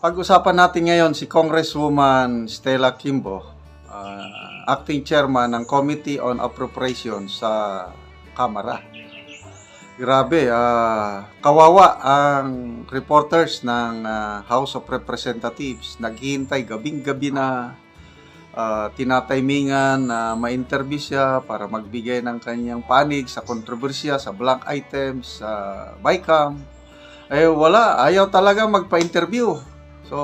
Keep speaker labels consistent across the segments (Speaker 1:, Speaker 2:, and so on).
Speaker 1: Pag-usapan natin ngayon si Congresswoman Stella Kimbo, ah, acting chairman ng Committee on Appropriations sa Kamara. Grabe, ah, kawawa ang reporters ng ah, House of Representatives. Naghihintay gabing-gabi na ah, tinatimingan na ma-interview siya para magbigay ng kanyang panig sa kontrobersya, sa blank items, sa BICAM. Eh wala, ayaw talaga magpa-interview. So,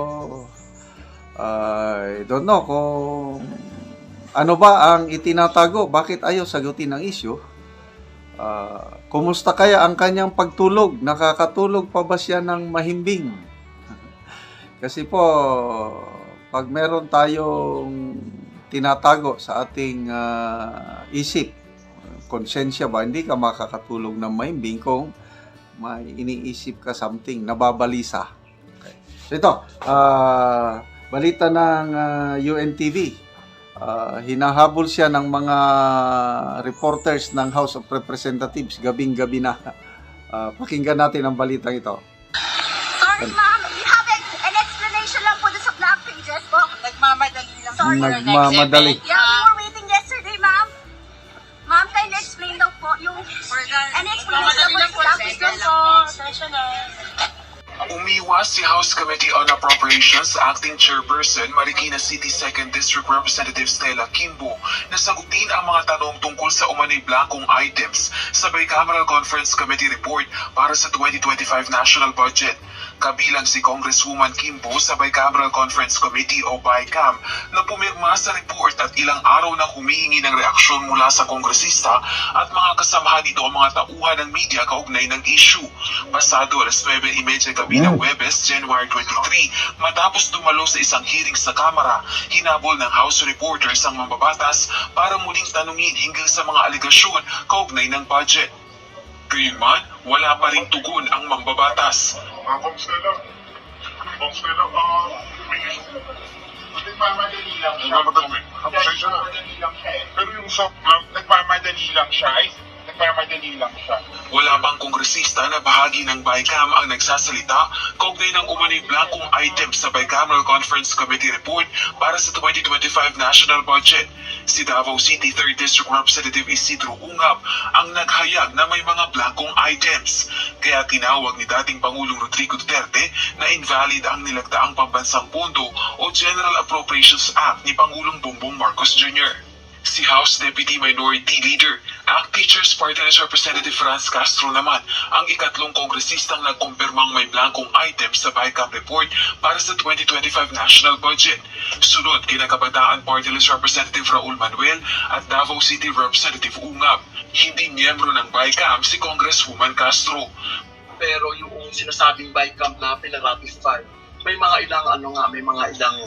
Speaker 1: I don't know kung ano ba ang itinatago, bakit ayaw sagutin ang issue. Ah, kumusta kaya ang kanyang pagtulog? Nakakatulog pa ba siya ng mahimbing? Kasi po, pag meron tayong tinatago sa ating ah, isip, konsensya ba, hindi ka makakatulog ng mahimbing kung may iniisip ka something, nababalisa. Ito, ah, balita ng ah, UNTV. Ah, hinahabol siya ng mga reporters ng House of Representatives gabing-gabi na. Ah, pakinggan natin ang balitang ito.
Speaker 2: Sorry, ma'am. We have an, an explanation lang po sa black pages po.
Speaker 3: Nagmamadali lang.
Speaker 2: Sorry.
Speaker 1: Nagmamadali.
Speaker 2: Yeah, we were waiting yesterday, ma'am. Ma'am, can you explain daw po yung... Any explanation daw po sa black pages po?
Speaker 4: Umiwas si House Committee on Appropriations Acting Chairperson Marikina City 2nd District Representative Stella Kimbo na sagutin ang mga tanong tungkol sa umano'y blankong items sa Bicameral Conference Committee report para sa 2025 National Budget. Kabilang si Congresswoman Kimbo sa Bicameral Conference Committee o BICAM na pumirma sa report at ilang araw nang humihingi ng reaksyon mula sa kongresista at mga kasamahan nito ang mga tauhan ng media kaugnay ng issue. Pasado alas 9.30 gabi ng Webes, January 23, matapos dumalo sa isang hearing sa Kamara, hinabol ng House reporters ang mambabatas para muling tanungin hinggil sa mga aligasyon kaugnay ng budget. Gayunman, wala pa rin tugon ang mambabatas.
Speaker 5: Stella. Ma'am Stella, ah, issue.
Speaker 6: Nagmamadali lang siya.
Speaker 5: Nagmamadali.
Speaker 6: Lang siya eh.
Speaker 5: Pero yung sa
Speaker 6: Nagmamadali lang siya. Ay, nagmamadali lang siya.
Speaker 4: Wala pang kongresista na bahagi ng BICAM ang nagsasalita kaugnay ng umano'y blankong item sa Bicameral Conference Committee report para sa 2025 national budget. Si Davao City 3rd District Representative Isidro Ungab ang naghayag na may mga blankong items. Kaya tinawag ni dating Pangulong Rodrigo Duterte na invalid ang nilagdaang pambansang pondo o General Appropriations Act ni Pangulong Bongbong Marcos Jr. Si House Deputy Minority Leader, ACT Teachers Party List Representative Franz Castro naman ang ikatlong kongresistang nagkumpirmang may blankong item sa BICAM report para sa 2025 national budget. Sunod kina Kabataan Party List Representative Raul Manuel at Davao City Representative Ungab. Hindi miyembro ng BICAM si Congresswoman Castro.
Speaker 7: pero yung sinasabing BICAM na pinaratify, may mga ilang ano nga, may mga ilang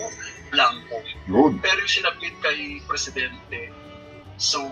Speaker 7: blanco.
Speaker 5: yun.
Speaker 7: Pero yung sinabit kay Presidente, so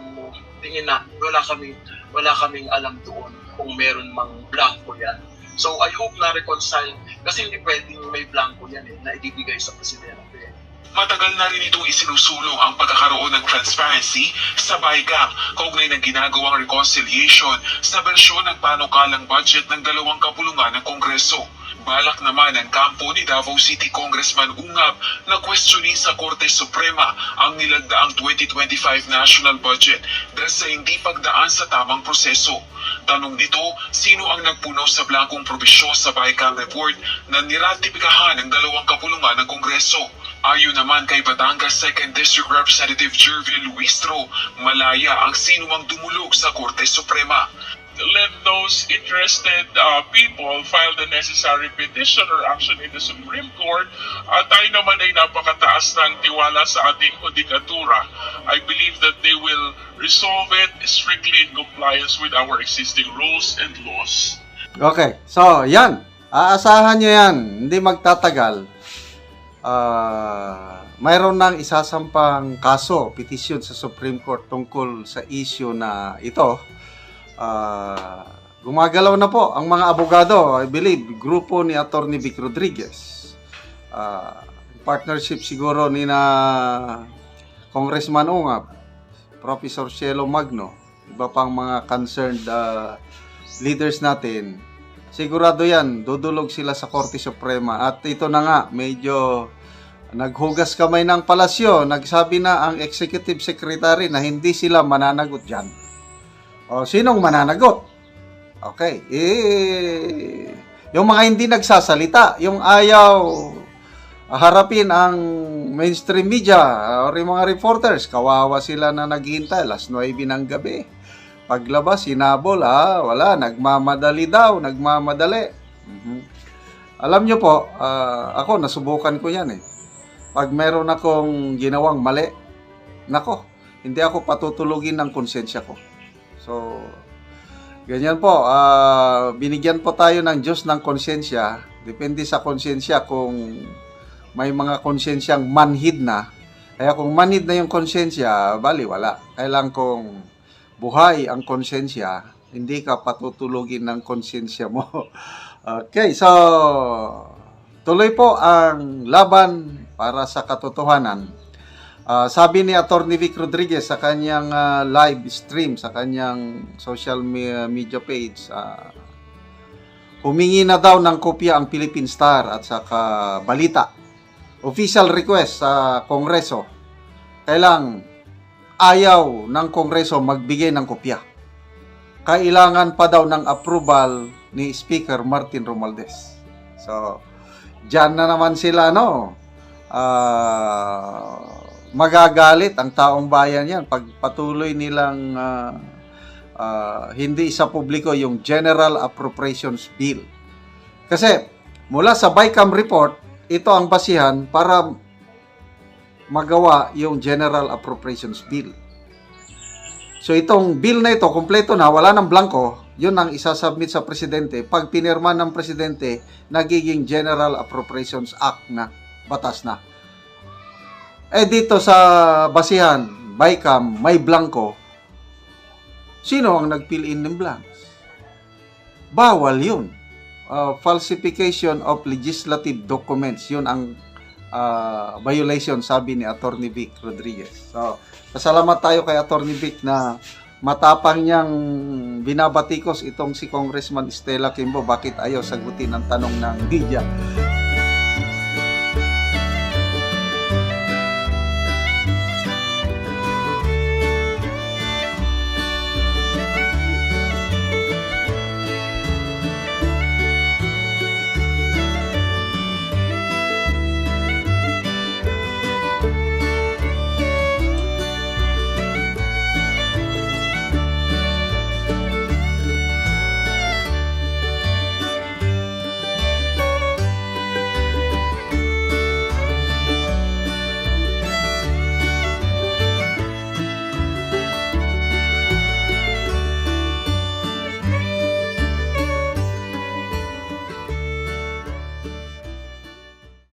Speaker 7: tingin na wala kaming wala kaming alam doon kung meron mang blanco yan. So I hope na reconcile kasi hindi pwedeng may blanco yan eh na ibibigay sa Presidente.
Speaker 4: Matagal na rin itong isinusulong ang pagkakaroon ng transparency sa BICAM kaugnay ng ginagawang reconciliation sa bersyon ng panukalang budget ng dalawang kapulungan ng Kongreso. Balak naman ng kampo ni Davao City Congressman Ungab na questionin sa Korte Suprema ang nilagdaang 2025 national budget dahil sa hindi pagdaan sa tamang proseso. Tanong nito, sino ang nagpuno sa blankong probisyon sa BICAM report na niratipikahan ng dalawang kapulungan ng Kongreso? Ayon naman kay Batangas 2nd District Representative Jervil Luistro, malaya ang sinumang dumulog sa Korte Suprema.
Speaker 5: Let those interested uh, people file the necessary petition or action in the Supreme Court. At tayo naman ay napakataas ng tiwala sa ating judikatura. I believe that they will resolve it strictly in compliance with our existing rules and laws.
Speaker 1: Okay, so yan. Aasahan nyo yan. Hindi magtatagal. Ah, mayroon nang isasampang kaso, petisyon sa Supreme Court tungkol sa issue na ito. Ah, gumagalaw na po ang mga abogado, I believe, grupo ni Attorney Vic Rodriguez. Ah, partnership siguro ni na Congressman Ungab, Professor Cielo Magno, iba pang mga concerned ah, leaders natin sigurado yan, dudulog sila sa Korte Suprema. At ito na nga, medyo naghugas kamay ng palasyo, nagsabi na ang executive secretary na hindi sila mananagot dyan. O, sinong mananagot? Okay, eh, yung mga hindi nagsasalita, yung ayaw harapin ang mainstream media or yung mga reporters, kawawa sila na naghihintay, alas 9 ng gabi. Paglabas, sinabol, ah, wala, nagmamadali daw, nagmamadali. Mhm. Alam nyo po, ah, ako, nasubukan ko yan eh. Pag meron akong ginawang mali, nako, hindi ako patutulugin ng konsensya ko. So, ganyan po, ah, binigyan po tayo ng Diyos ng konsensya. Depende sa konsensya kung may mga konsensyang manhid na. Kaya kung manhid na yung konsensya, bali wala. Kailang kung buhay ang konsensya, hindi ka patutulugin ng konsensya mo. okay, so tuloy po ang laban para sa katotohanan. Ah, sabi ni Attorney Vic Rodriguez sa kanyang ah, live stream, sa kanyang social me- media page, ah, humingi na daw ng kopya ang Philippine Star at saka balita. Official request sa Kongreso. Kailang ayaw ng Kongreso magbigay ng kopya. Kailangan pa daw ng approval ni Speaker Martin Romualdez. So, dyan na naman sila, no? Ah, magagalit ang taong bayan yan pag patuloy nilang ah, ah, hindi sa publiko yung General Appropriations Bill. Kasi mula sa BICAM report, ito ang basihan para magawa yung General Appropriations Bill. So itong bill na ito, kompleto na, wala ng blanco, yun ang isasubmit sa presidente. Pag pinirma ng presidente, nagiging General Appropriations Act na, batas na. Eh dito sa basihan, BICAM, may blanco, sino ang nag-fill in ng blanks? Bawal yun. Uh, falsification of legislative documents, yun ang uh, violation, sabi ni Attorney Vic Rodriguez. So, pasalamat tayo kay Attorney Vic na matapang niyang binabatikos itong si Congressman Estela Kimbo bakit ayaw sagutin ang tanong ng media.